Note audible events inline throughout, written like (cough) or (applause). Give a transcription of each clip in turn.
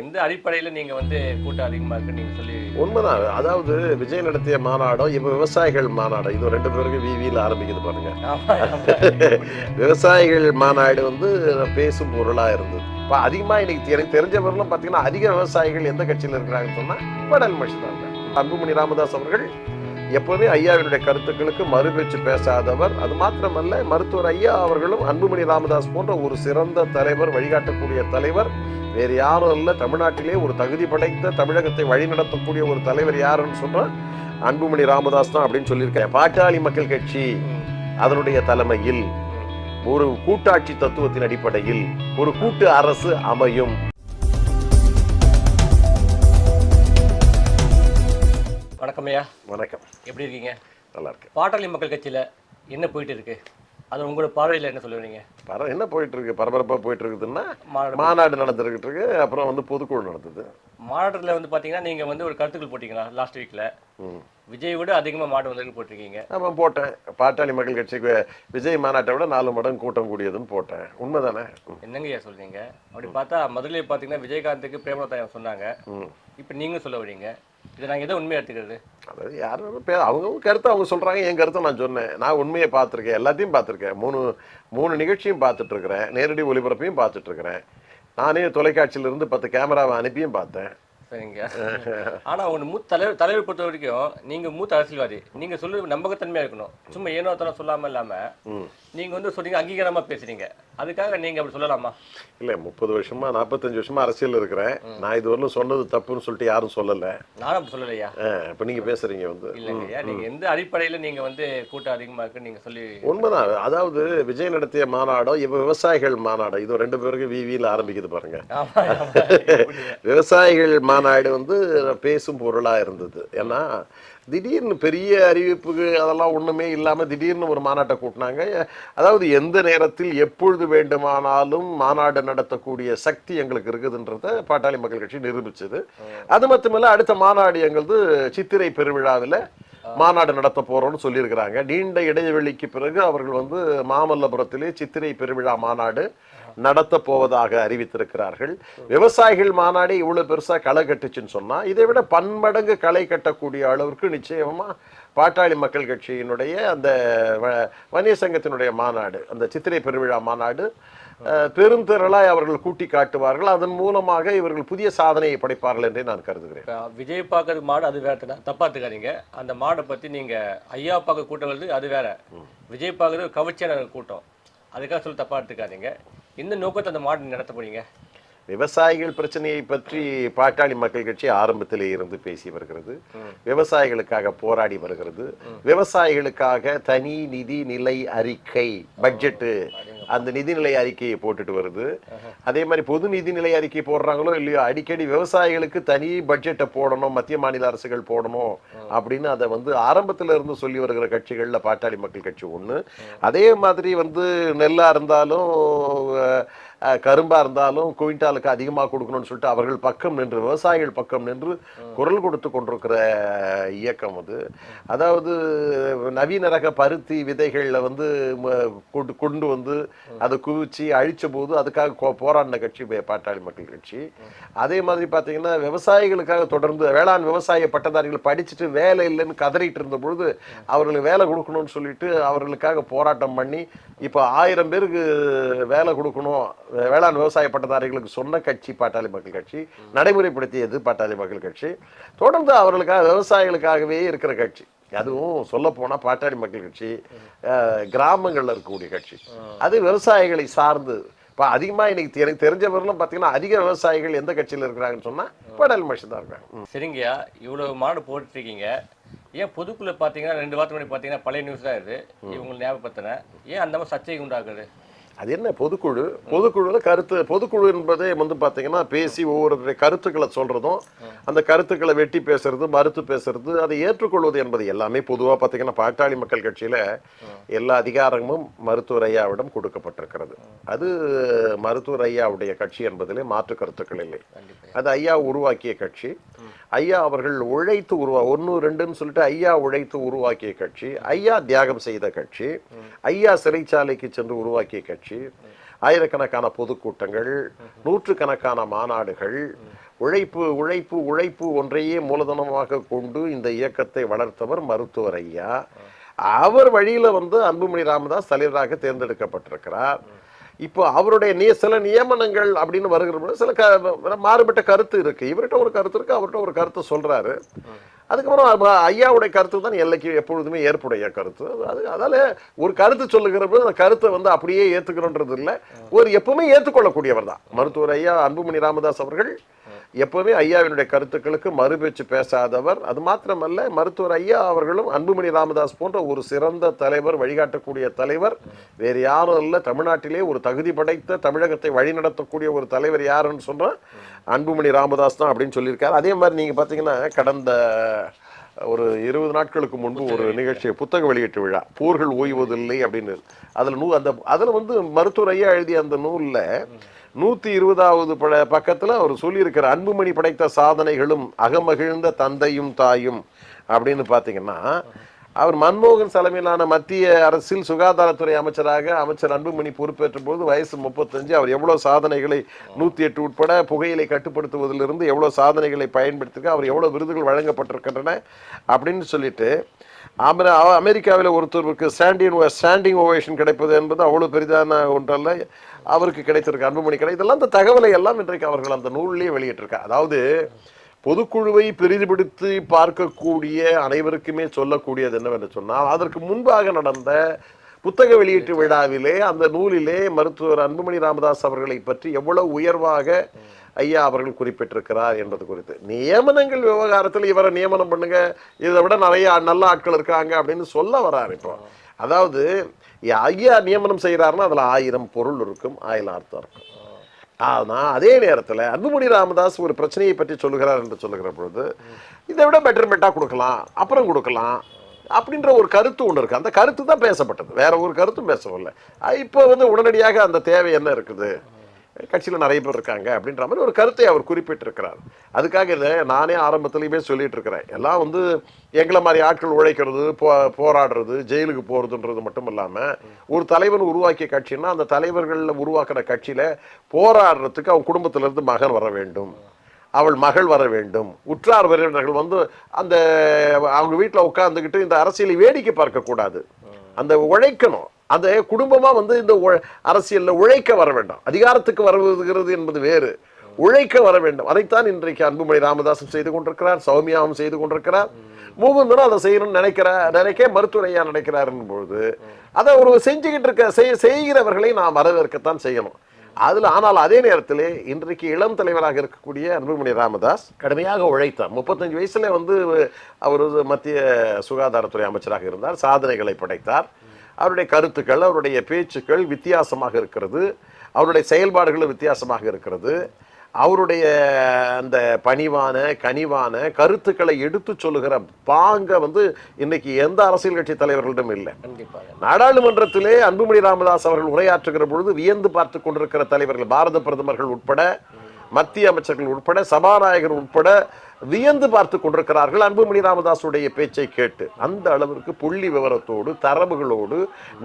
எந்த அடிப்படையில நீங்க வந்து கூட்டம் அதிகமா இருக்குன்னு நீங்க சொல்லி உண்மைதான். அதாவது விஜய் நடத்திய மாநாடம் இப்ப விவசாயிகள் மாநாடம் இது ரெண்டு பேருக்கு விவியில் ஆரம்பிக்குது பாருங்க. (laughs) விவசாயிகள் மாநாடு வந்து பேசும் பொருளா இருந்தது. இப்போ அதிகமா இன்னைக்கு எனக்கு தெரிஞ்சவர்களும் பார்த்தீங்கன்னா அதிக விவசாயிகள் எந்த கட்சியில் இருக்கிறாங்கன்னு சொன்னா படல் மஷி தான். அன்புமணி ராமதாஸ் அவர்கள் எப்போதுமே ஐயாவினுடைய கருத்துக்களுக்கு மறுபேச்சு பேசாதவர். அது மாத்திரமல்ல மருத்துவர் ஐயா அவர்களும் அன்புமணி ராமதாஸ் போன்ற ஒரு சிறந்த தலைவர் வழிகாட்டக்கூடிய தலைவர். வேறு யாரும் இல்லை தமிழ்நாட்டிலே ஒரு தகுதி படைத்த தமிழகத்தை வழிநடத்தக்கூடிய ஒரு தலைவர் யாருன்னு சொன்னா அன்புமணி ராமதாஸ் தான் அப்படின்னு சொல்லியிருக்கேன் பாட்டாளி மக்கள் கட்சி அதனுடைய தலைமையில். ஒரு கூட்டாட்சி தத்துவத்தின் அடிப்படையில் ஒரு கூட்டு அரசு அமையும். வணக்கம் ஐயா. வணக்கம். எப்படி இருக்கீங்க? நல்லா இருக்கு பாட்டாளி மக்கள் கட்சியில என்ன போயிட்டு இருக்கு? அது உங்களோட பார்வையில என்ன சொல்லுவீங்க? பர என்ன போயிட்டு இருக்கு பரபரப்பா போயிட்டு இருக்குதுன்னா மாநாடு நடந்துகிட்டு இருக்கு அப்புறம் வந்து பொதுக்குழு நடந்தது. மாநாட்டில் வந்து பாத்தீங்கன்னா நீங்க வந்து ஒரு கருத்துக்கள் போட்டீங்களா? லாஸ்ட் வீக்ல ம். விஜய் விட அதிகமா மாடு வந்து போட்டிருக்கீங்க. ஆமாம் போட்டேன். பாட்டாளி மக்கள் கட்சிக்கு விஜய் மாநாட்டை விட நாலு மடங்கு கூட்டம் கூடியதுன்னு போட்டேன். உண்மைதானே? ம். என்னங்க ஐயா சொல்றீங்க? அப்படி பார்த்தா முதல்ல பாத்தீங்கன்னா விஜயகாந்துக்கு பிரேமலதா சொன்னாங்க. இப்போ நீங்களும் சொல்ல வரீங்க. இதை நாங்கள் எதை உண்மையை எடுத்துக்கிறது? அதாவது யாரும் பே அவங்கவுங்க கருத்தை அவங்க சொல்றாங்க என் கருத்தை நான் சொன்னேன். நான் உண்மையை பார்த்துருக்கேன் எல்லாத்தையும் பார்த்துருக்கேன். மூணு மூணு நிகழ்ச்சியும் பார்த்துட்ருக்குறேன். நேரடி ஒளிபரப்பையும் பார்த்துட்ருக்குறேன். நானே தொலைக்காட்சியில இருந்து பத்து கேமராவை அனுப்பியும் பார்த்தேன். சரிங்க. (laughs) ஆனா ஒன்று மூத்த தலைவர் தலைவர் பொறுத்த வரைக்கும் நீங்க மூத்த அரசியல்வாதி நீங்க சொல்றது நம்பகத்தன்மையா இருக்கணும். சும்மா ஏனோ தரம் சொல்லாம இல்லாம ம். நீங்க வந்து சொல்றீங்க அங்கீகாரமா பேசுறீங்க. அதுக்காக நீங்க அப்படி சொல்லலாமா? இல்லை முப்பது வருஷமா நாற்பத்தஞ்சு வருஷமா அரசியல் இருக்கிறேன். நான் இது வரலும் சொன்னது தப்புன்னு சொல்லிட்டு யாரும் சொல்லலை. நானும் அப்படி சொல்லலையா? இப்போ நீங்க பேசுறீங்க வந்து. இல்லைங்க ஐயா நீங்க எந்த அடிப்படையில நீங்க வந்து கூட்டம் அதிகமா இருக்குன்னு நீங்க சொல்லி உண்மைதான். அதாவது விஜய் நடத்திய மாநாடம் இப்போ விவசாயிகள் மாநாடம் இது ரெண்டு பேருக்கு விவியில் ஆரம்பிக்குது பாருங்க? விவசாயிகள் மாநாடு நாயுடு வந்து பேசும் பொருளா இருந்தது. ஏன்னா திடீர்னு பெரிய அறிவிப்பு அதெல்லாம் ஒண்ணுமே இல்லாம திடீர்னு ஒரு மாநாட்டை கூட்டினாங்க. அதாவது எந்த நேரத்தில் எப்பொழுது வேண்டுமானாலும் மாநாடு நடத்தக்கூடிய சக்தி எங்களுக்கு இருக்குதுன்றத பாட்டாளி மக்கள் கட்சி நிரூபிச்சது. அது மட்டுமில்ல அடுத்த மாநாடு எங்களது சித்திரை பெருவிழாவில் மாநாடு நடத்த போறோம்னு சொல்லியிருக்கிறாங்க. நீண்ட இடைவெளிக்கு பிறகு அவர்கள் வந்து மாமல்லபுரத்திலே சித்திரை பெருவிழா மாநாடு நடத்த போவதாக அறிவித்திருக்கிறார்கள். விவசாயிகள் மாநாடு இவ்வளவு பெருசா களை கட்டுச்சுன்னு சொன்னா இதை விட பன்மடங்கு களை கட்டக்கூடிய அளவிற்கு நிச்சயமா பாட்டாளி மக்கள் கட்சியினுடைய அந்த வ- வன்னிய சங்கத்தினுடைய மாநாடு அந்த சித்திரை பெருவிழா மாநாடு பெருந்திரளாய் அவர்கள் கூட்டி காட்டுவார்கள். அதன் மூலமாக இவர்கள் புதிய சாதனையை படைப்பார்கள் என்றே நான் கருதுகிறேன். விஜய் பார்க்கறது மாடு அது வேற தான். தப்பா எடுத்துக்காதீங்க. அந்த மாடை பத்தி நீங்க ஐயா பார்க்க கூட்டம் அது வேற. விஜய் பார்க்கறது கவர்ச்சியான கூட்டம். அதுக்காக சொல்லி தப்பா எடுத்துக்காதீங்க. இந்த நோக்கத்தை அந்த மாடு நடத்த போறீங்க? விவசாயிகள் பிரச்சனையை பற்றி பாட்டாளி மக்கள் கட்சி ஆரம்பத்திலே இருந்து பேசி வருகிறது. விவசாயிகளுக்காக போராடி வருகிறது. விவசாயிகளுக்காக தனி நிதி நிலை அறிக்கை பட்ஜெட்டு அந்த நிதிநிலை அறிக்கையை போட்டுட்டு வருது. அதே மாதிரி பொது நிதிநிலை அறிக்கை போடுறாங்களோ இல்லையோ அடிக்கடி விவசாயிகளுக்கு தனி பட்ஜெட்டை போடணும் மத்திய மாநில அரசுகள் போடணும் அப்படின்னு அதை வந்து ஆரம்பத்துல இருந்து சொல்லி வருகிற கட்சிகள்ல பாட்டாளி மக்கள் கட்சி ஒண்ணு. அதே மாதிரி வந்து நெல்லா இருந்தாலும் கரும்பாக கரும்பா இருந்தாலும் குவிண்டாலுக்கு அதிகமாக கொடுக்கணும்னு சொல்லிட்டு அவர்கள் பக்கம் நின்று விவசாயிகள் பக்கம் நின்று குரல் கொடுத்து கொண்டிருக்கிற இயக்கம் அது. அதாவது நவீன ரக பருத்தி விதைகளில் வந்து ம- கொண்டு கொண்டு வந்து அதை குவிச்சு அழிச்ச போது அதுக்காக போராடின கட்சி பாட்டாளி மக்கள் கட்சி. அதே மாதிரி பார்த்தீங்கன்னா விவசாயிகளுக்காக தொடர்ந்து வேளாண் விவசாய பட்டதாரிகள் படிச்சுட்டு வேலை இல்லைன்னு கதறிட்டு இருந்த பொழுது அவர்களுக்கு வேலை கொடுக்கணும்னு சொல்லிட்டு அவர்களுக்காக போராட்டம் பண்ணி இப்போ ஆயிரம் பேருக்கு வேலை கொடுக்கணும் வேளாண் விவசாய பட்டதாரிகளுக்கு சொன்ன கட்சி பாட்டாளி மக்கள் கட்சி நடைமுறைப்படுத்தியது பாட்டாளி மக்கள் கட்சி. தொடர்ந்து அவர்களுக்காக விவசாயிகளுக்காகவே இருக்கிற கட்சி. அதுவும் சொல்ல போனா பாட்டாளி மக்கள் கட்சி கிராமங்கள்ல இருக்கக்கூடிய கட்சி. அது விவசாயிகளை சார்ந்து இப்போ அதிகமா இன்னைக்கு எனக்கு தெரிஞ்சவர்களும் பார்த்தீங்கன்னா அதிக விவசாயிகள் எந்த கட்சியில் இருக்கிறாங்கன்னு சொன்னா பாட்டாளி மனுஷன் தான் இருக்காங்க. சரிங்கய்யா இவ்வளவு மாடு போட்டுருக்கீங்க ஏன் பொதுக்குள்ள பாத்தீங்கன்னா ரெண்டு வாரத்துக்கு முன்னாடி பாத்தீங்கன்னா பழைய நியூஸ் தான் இது. இவங்களை ஞாபகப்படுத்தின ஏன் அந்த மாதிரி சர்ச்சை உண்டாக்குது? அது என்ன பொதுக்குழு? பொதுக்குழுல கருத்து பொதுக்குழு என்பதே வந்து பார்த்தீங்கன்னா பேசி ஒவ்வொரு கருத்துக்களை சொல்றதும் அந்த கருத்துக்களை வெட்டி பேசுறது மறுத்து பேசுறது அதை ஏற்றுக்கொள்வது என்பது எல்லாமே பொதுவாக பார்த்தீங்கன்னா பாட்டாளி மக்கள் கட்சியில எல்லா அதிகாரமும் மருத்துவர் ஐயாவிடம் கொடுக்கப்பட்டிருக்கிறது. அது மருத்துவர் ஐயாவுடைய கட்சி என்பதிலே மாற்று கருத்துக்கள் இல்லை. அது ஐயா உருவாக்கிய கட்சி. ஐயா அவர்கள் உழைத்து உருவா ஒன்று ரெண்டுன்னு சொல்லிட்டு ஐயா உழைத்து உருவாக்கிய கட்சி. ஐயா தியாகம் செய்த கட்சி. ஐயா சிறைச்சாலைக்கு சென்று உருவாக்கிய கட்சி. ஆயிரக்கணக்கான பொதுக்கூட்டங்கள் நூற்றுக்கணக்கான மாநாடுகள் உழைப்பு உழைப்பு உழைப்பு ஒன்றையே மூலதனமாக கொண்டு இந்த இயக்கத்தை வளர்த்தவர் மருத்துவர் ஐயா. அவர் வழியில வந்து அன்புமணி ராமதாஸ் தலைவராக தேர்ந்தெடுக்கப்பட்டிருக்கிறார். இப்போ அவருடைய நிய சில நியமனங்கள் அப்படின்னு வருகிற சில க மாறுபட்ட கருத்து இருக்கு. இவர்கிட்ட ஒரு கருத்து இருக்கு அவர்கிட்ட ஒரு கருத்து சொல்றாரு. அதுக்கப்புறம் ஐயாவுடைய கருத்து தான் எல்லைக்கு எப்பொழுதுமே ஏற்புடைய கருத்து. அது அதால ஒரு கருத்து சொல்லுகிற போது அந்த கருத்தை வந்து அப்படியே ஏற்றுக்கிறோன்றது இல்லை. ஒரு எப்பவுமே ஏற்றுக்கொள்ளக்கூடியவர் தான். மருத்துவர் ஐயா அன்புமணி ராமதாஸ் அவர்கள் எப்பவுமே ஐயாவினுடைய கருத்துக்களுக்கு மறுபேச்சு பேசாதவர். அது மாத்திரமல்ல மருத்துவர் ஐயா அவர்களும் அன்புமணி ராமதாஸ் போன்ற ஒரு சிறந்த தலைவர் வழிகாட்டக்கூடிய தலைவர் வேறு யாரும் இல்லை தமிழ்நாட்டிலே ஒரு தகுதி படைத்த தமிழகத்தை வழிநடத்தக்கூடிய ஒரு தலைவர் யாருன்னு சொன்னா அன்புமணி ராமதாஸ் தான் அப்படின்னு சொல்லியிருக்காரு. அதே மாதிரி நீங்கள் பார்த்தீங்கன்னா கடந்த ஒரு இருபது நாட்களுக்கு முன்பு ஒரு நிகழ்ச்சி புத்தக வெளியீட்டு விழா போர்கள் ஓய்வதில்லை அப்படின்னு. அதுல நூ அந்த அதுல வந்து மருத்துவர் ஐயா எழுதிய அந்த நூல்ல நூத்தி இருபதாவது பட பக்கத்துல அவர் சொல்லியிருக்கிற அன்புமணி படைத்த சாதனைகளும் அகமகிழ்ந்த தந்தையும் தாயும். அப்படின்னு பாத்தீங்கன்னா அவர் மன்மோகன் தலைமையிலான மத்திய அரசில் சுகாதாரத்துறை அமைச்சராக அமைச்சர் அன்புமணி பொறுப்பேற்ற போது வயசு முப்பத்தஞ்சு. அவர் எவ்வளோ சாதனைகளை நூத்தி எட்டு உட்பட புகையிலை கட்டுப்படுத்துவதிலிருந்து எவ்வளோ சாதனைகளை பயன்படுத்திருக்க அவர் எவ்வளோ விருதுகள் வழங்கப்பட்டிருக்கின்றன அப்படின்னு சொல்லிட்டு அமெரிக்காவில் ஒருத்தருக்கு ஸ்டாண்டிங் ஸ்டாண்டிங் ஓவேஷன் கிடைப்பது என்பது அவ்வளோ பெரிதான ஒன்றல்ல அவருக்கு கிடைத்திருக்கு அன்புமணி கிடை. இதெல்லாம் அந்த தகவலை எல்லாம் இன்றைக்கு அவர்கள் அந்த நூல்லேயே வெளியிட்டிருக்காங்க. அதாவது பொதுக்குழுவை பெரிதுபடுத்தி பார்க்கக்கூடிய அனைவருக்குமே சொல்லக்கூடியது என்னவென்று சொன்னால் அதற்கு முன்பாக நடந்த புத்தக வெளியீட்டு விழாவிலே அந்த நூலிலே மருத்துவர் அன்புமணி ராமதாஸ் அவர்களை பற்றி எவ்வளவு உயர்வாக ஐயா அவர்கள் குறிப்பிட்டிருக்கிறார் என்பது குறித்து. நியமனங்கள் விவகாரத்தில் இவரை நியமனம் பண்ணுங்க இதை விட நிறைய நல்ல ஆட்கள் இருக்காங்க அப்படின்னு சொல்ல வராரு இப்போ. அதாவது ஐயா நியமனம் செய்கிறாருன்னா அதில் ஆயிரம் பொருள் இருக்கும் ஆயிரம் அர்த்தம் இருக்கும். ஆனால் அதே நேரத்தில் அன்புமணி ராமதாஸ் ஒரு பிரச்சனையை பற்றி சொல்லுகிறார் என்று சொல்லுகிற பொழுது இதை விட பெட்டர்மெண்ட்டாக கொடுக்கலாம் அப்புறம் கொடுக்கலாம் அப்படின்ற ஒரு கருத்து ஒன்று இருக்குது அந்த கருத்து தான் பேசப்பட்டது. வேற ஒரு கருத்தும் பேசவில்லை. இப்போ வந்து உடனடியாக அந்த தேவை என்ன இருக்குது? கட்சியில் நிறைய பேர் இருக்காங்க அப்படின்ற மாதிரி ஒரு கருத்தை அவர் குறிப்பிட்டிருக்கிறார். அதுக்காக இதை நானே ஆரம்பத்திலையுமே சொல்லிட்டு இருக்கிறேன். எல்லாம் வந்து எங்களை மாதிரி ஆட்கள் உழைக்கிறது போ போராடுறது ஜெயிலுக்கு போகிறதுன்றது மட்டும் இல்லாமல் ஒரு தலைவன் உருவாக்கிய கட்சின்னா அந்த தலைவர்களில் உருவாக்குற கட்சியில் போராடுறதுக்கு அவன் குடும்பத்திலேருந்து மகன் வர வேண்டும். அவள் மகள் வர வேண்டும். உற்றார் உறவினர்கள் வந்து அந்த அவங்க வீட்டில் உட்காந்துக்கிட்டு இந்த அரசியலை வேடிக்கை பார்க்கக்கூடாது. அந்த உழைக்கணும். அந்த குடும்பமா வந்து இந்த உழ- உழைக்க வர வேண்டாம். அதிகாரத்துக்கு வருகிறது என்பது வேறு. உழைக்க வர வேண்டும். அதைத்தான் இன்றைக்கு அன்புமணி ராமதாசும் செய்து கொண்டிருக்கிறார் சௌமியாவும் செய்து கொண்டிருக்கிறார். மூவந்தனும் அதை செய்யணும்னு நினைக்கிற நினைக்க மருத்துவரையா நினைக்கிறார் பொழுது அதை ஒரு செஞ்சுக்கிட்டு இருக்க செய்- செய்கிறவர்களை நாம் வரவேற்கத்தான் செய்யணும். அதில் ஆனால் அதே நேரத்திலே இன்றைக்கு இளம் தலைவராக இருக்கக்கூடிய அன்புமணி ராமதாஸ் கடுமையாக உழைத்தார். முப்பத்தஞ்சு வயசுல வந்து அவர் மத்திய சுகாதாரத்துறை அமைச்சராக இருந்தார் சாதனைகளை படைத்தார். அவருடைய கருத்துக்கள் அவருடைய பேச்சுக்கள் வித்தியாசமாக இருக்கிறது. அவருடைய செயல்பாடுகளும் வித்தியாசமாக இருக்கிறது. அவருடைய அந்த பணிவான கனிவான கருத்துக்களை எடுத்து சொல்லுகிற பாங்க வந்து இன்னைக்கு எந்த அரசியல் கட்சி தலைவர்களிடம் இல்லை. நாடாளுமன்றத்திலே அன்புமணி ராமதாஸ் அவர்கள் உரையாற்றுகிற பொழுது வியந்து பார்த்து கொண்டிருக்கிற தலைவர்கள் பாரத பிரதமர்கள் உட்பட மத்திய அமைச்சர்கள் உட்பட சபாநாயகர் உட்பட வியந்து பார்த்து கொண்டிருக்கிறார்கள். அன்புமணி ராமதாஸுடைய பேச்சை கேட்டு அந்த அளவிற்கு புள்ளி விவரத்தோடு தரவுகளோடு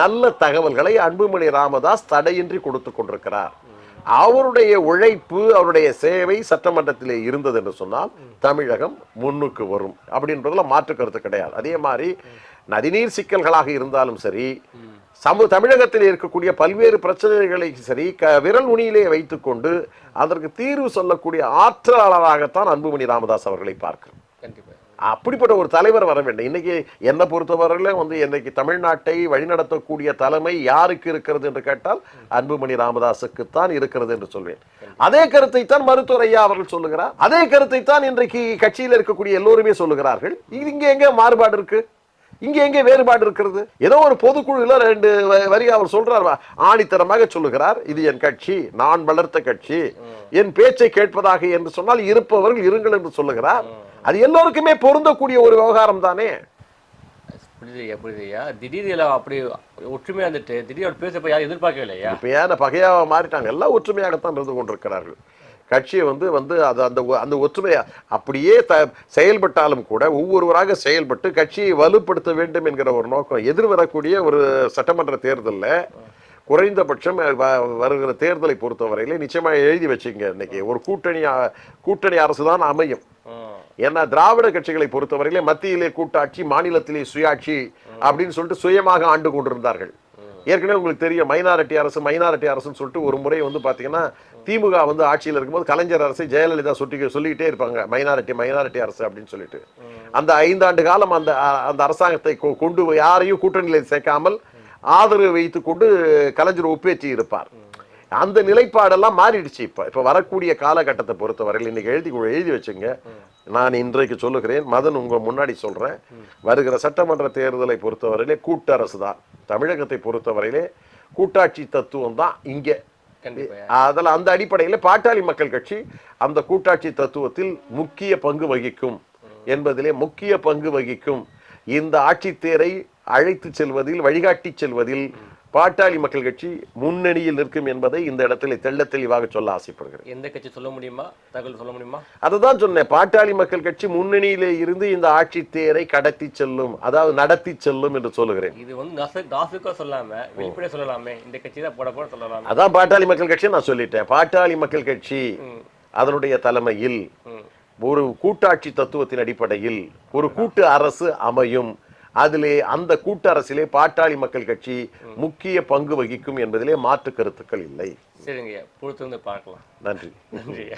நல்ல தகவல்களை அன்புமணி ராமதாஸ் தடையின்றி கொடுத்து கொண்டிருக்கிறார். அவருடைய உழைப்பு அவருடைய சேவை சட்டமன்றத்திலே இருந்தது என்று சொன்னால் தமிழகம் முன்னுக்கு வரும் அப்படின்றதுல மாற்று கருத்து கிடையாது. அதே மாதிரி நதிநீர் சிக்கல்களாக இருந்தாலும் சரி சமு தமிழகத்தில் இருக்கக்கூடிய பல்வேறு பிரச்சனைகளை சரி க விரல் நுனியிலே வைத்துக்கொண்டு அதற்கு தீர்வு சொல்லக்கூடிய ஆற்றலாளராகத்தான் அன்புமணி ராமதாஸ் அவர்களை பார்க்கிறோம். கண்டிப்பாக அப்படிப்பட்ட ஒரு தலைவர் வர வேண்டும். இன்னைக்கு என்னை பொறுத்தவரையில வந்து இன்னைக்கு தமிழ்நாட்டை வழிநடத்தக்கூடிய தலைமை யாருக்கு இருக்கிறது என்று கேட்டால் அன்புமணி ராமதாஸுக்கு தான் இருக்கிறது என்று சொல்வேன். அதே கருத்தை தான் மருத்துவர் ஐயா அவர்கள் சொல்லுகிறார். அதே கருத்தை தான் இன்றைக்கு கட்சியில் இருக்கக்கூடிய எல்லோருமே சொல்லுகிறார்கள். இது இங்க எங்க மாறுபாடு இருக்கு? இங்க எங்கே வேறுபாடு இருக்கிறது? ஏதோ ஒரு பொதுக்குழுல ரெண்டு வரி அவர் சொல்றார். ஆணித்தரமாக சொல்லுகிறார். இது என் கட்சி. நான் வளர்த்த கட்சி. என் பேச்சை கேட்பதாக என்று சொன்னால் இருப்பவர்கள் இருங்கள் என்று சொல்லுகிறார். அது எல்லோருக்குமே பொருந்தக்கூடிய ஒரு விவகாரம் தானே? புரியுது ஐயா புரியுது ஐயா திடீர் எல்லாம் அப்படி ஒற்றுமையா இருந்துட்டு திடீர் பேசப்ப யாரும் எதிர்பார்க்கவே இல்லையா இப்ப ஏன் பகையாக மாறிட்டாங்க? எல்லாம் ஒற்றுமையாகத்தான் இருந்து கொண்டிருக்கிறார்கள். கட்சியை வந்து வந்து அது அந்த அந்த ஒற்றுமையா அப்படியே த செயல்பட்டாலும் கூட ஒவ்வொருவராக செயல்பட்டு கட்சியை வலுப்படுத்த வேண்டும் என்கிற ஒரு நோக்கம் எதிர்வரக்கூடிய ஒரு சட்டமன்ற தேர்தலில் குறைந்தபட்சம் வ- வருகிற தேர்தலை பொறுத்தவரையிலே நிச்சயமா எழுதி வச்சுங்க இன்னைக்கு. ஒரு கூட்டணி கூட்டணி அரசு தான் அமையும். ஏன்னா திராவிட கட்சிகளை பொறுத்தவரையிலே மத்தியிலே கூட்டாட்சி மாநிலத்திலே சுயாட்சி அப்படின்னு சொல்லிட்டு சுயமாக ஆண்டு கொண்டிருந்தார்கள். ஏற்கனவே உங்களுக்கு தெரியும் மைனாரிட்டி அரசு மைனாரிட்டி அரசுன்னு சொல்லிட்டு ஒரு முறை வந்து பாத்தீங்கன்னா திமுக வந்து ஆட்சியில் இருக்கும்போது கலைஞர் அரசை ஜெயலலிதா சுட்டி சொல்லிக்கிட்டே இருப்பாங்க. மைனாரிட்டி மைனாரிட்டி அரசு அப்படின்னு சொல்லிட்டு. அந்த ஐந்தாண்டு காலம் அந்த அந்த அரசாங்கத்தை கொ- கொண்டு யாரையும் கூட்டணியில் சேர்க்காமல் ஆதரவு வைத்து கொண்டு கலைஞர் ஒப்பேற்றி இருப்பார். அந்த நிலைப்பாடெல்லாம் மாறிடுச்சு இப்ப. இப்ப வரக்கூடிய காலகட்டத்தை பொறுத்தவரையில் இன்னைக்கு எழுதி எழுதி வச்சுங்க. நான் இன்றைக்கு சொல்லுகிறேன் மதன் உங்க முன்னாடி சொல்றேன். வருகிற சட்டமன்ற தேர்தலை பொறுத்தவரையிலே கூட்டரசு தான் தமிழகத்தை பொறுத்தவரையிலே கூட்டாட்சி தத்துவம் தான் இங்க. அதில் அந்த அடிப்படையில் பாட்டாளி மக்கள் கட்சி அந்த கூட்டாட்சி தத்துவத்தில் முக்கிய பங்கு வகிக்கும் என்பதிலே முக்கிய பங்கு வகிக்கும். இந்த ஆட்சித் தேரை அழைத்து செல்வதில் வழிகாட்டி செல்வதில் பாட்டாளி மக்கள் கட்சி முன்னணியில் நிற்கும் என்பதை இந்த இடத்துல தெள்ள தெளிவாக சொல்ல ஆசைப்படுகிறேன். எந்த கட்சி சொல்ல முடியுமா? தகவல் சொல்ல முடியுமா? அதுதான் சொன்னேன். பாட்டாளி மக்கள் கட்சி முன்னணியிலே இருந்து இந்த ஆட்சி தேரை கடத்தி செல்லும் அதாவது நடத்தி செல்லும் என்று சொல்லுகிறேன். இது வந்து நாசு நாசுக்கா சொல்லாம வெளிப்படையா சொல்லலாமே. இந்த கட்சி தான் போட போட சொல்லலாமே. அதான் பாட்டாளி மக்கள் கட்சி நான் சொல்லிட்டேன். பாட்டாளி மக்கள் கட்சி. அதனுடைய தலைமையில். ஒரு கூட்டாட்சி தத்துவத்தின் அடிப்படையில் ஒரு கூட்டு அரசு அமையும். அதிலே அந்த கூட்டரசிலே பாட்டாளி மக்கள் கட்சி முக்கிய பங்கு வகிக்கும் என்பதிலே மாற்று கருத்துக்கள் இல்லை. வந்து பார்க்கலாம். நன்றி. நன்றிய்யா.